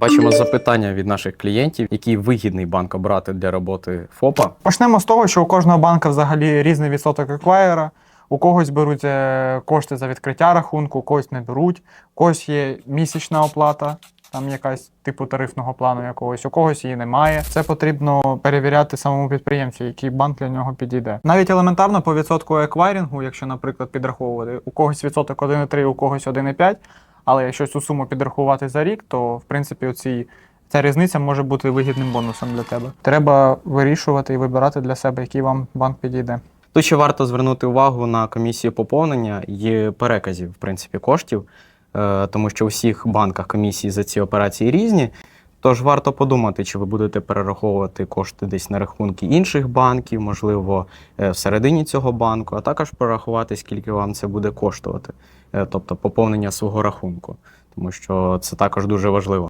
Бачимо запитання від наших клієнтів, який вигідний банк обрати для роботи ФОПа. Почнемо з того, що у кожного банка взагалі різний відсоток еквайера. У когось беруть е, кошти за відкриття рахунку, у когось не беруть, у когось є місячна оплата, там якась типу тарифного плану якогось, у когось її немає. Це потрібно перевіряти самому підприємцю, який банк для нього підійде. Навіть елементарно по відсотку еквайрингу, якщо, наприклад, підраховувати, у когось відсоток 1,3, у когось 1,5, але якщо цю суму підрахувати за рік, то в принципі оці Ця різниця може бути вигідним бонусом для тебе. Треба вирішувати і вибирати для себе, який вам банк підійде. Тут ще варто звернути увагу на комісію поповнення і переказів, в принципі, коштів, е, тому що у всіх банках комісії за ці операції різні. Тож варто подумати, чи ви будете перераховувати кошти десь на рахунки інших банків, можливо, е, всередині цього банку, а також порахувати, скільки вам це буде коштувати, Е, тобто поповнення свого рахунку, тому що це також дуже важливо.